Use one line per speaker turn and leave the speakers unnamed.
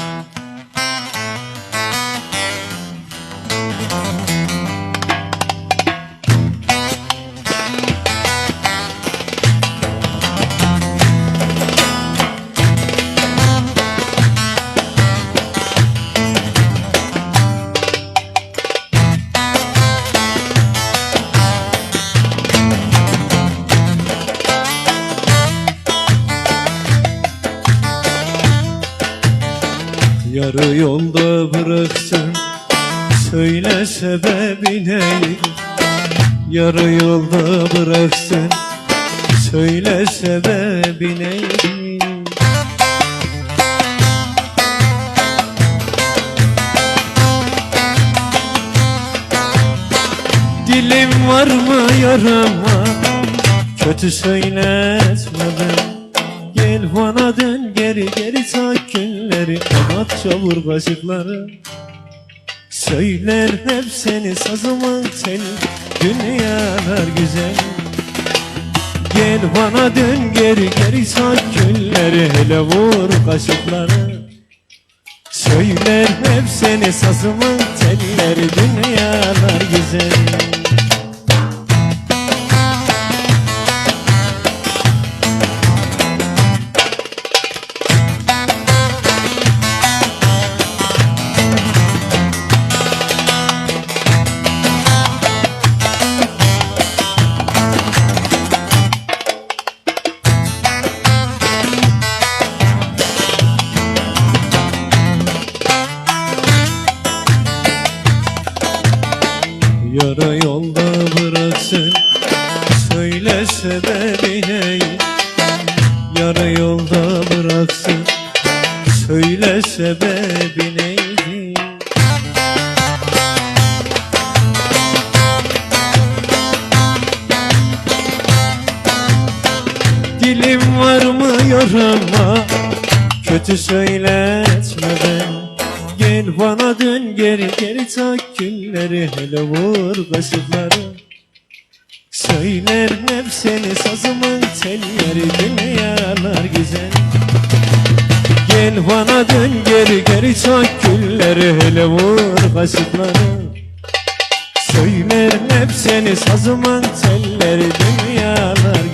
Thank you. Yarı yolda bıraktın Söyle sebebi neydi Yarı yolda bıraktın Söyle sebebi neydi Dilim var mı yarama? Kötü söyletmeden Gel bana dön geri geri tak günleri Anlat çavur kaşıkları Söyler hep seni sazımın tel Dünyalar güzel. Gel bana dön geri geri tak günleri Hele vur kaşıkları. Söyler hep seni sazımın telleri Dünyalar güzel Yara yolda bıraksın. Söyle sebebi ne Yara yolda bıraksın. Söyle sebebi neydi? Dilim var mı yorama? Kötü söyletmeden Gel bana dön geri geri tak günleri Hele vur kaşıkları Söyler hep seni sazımın telleri Dünyalar güzel? Gel bana dön geri geri tak günleri Hele vur kaşıkları Söyler hep seni sazımın telleri Dünyalar güzel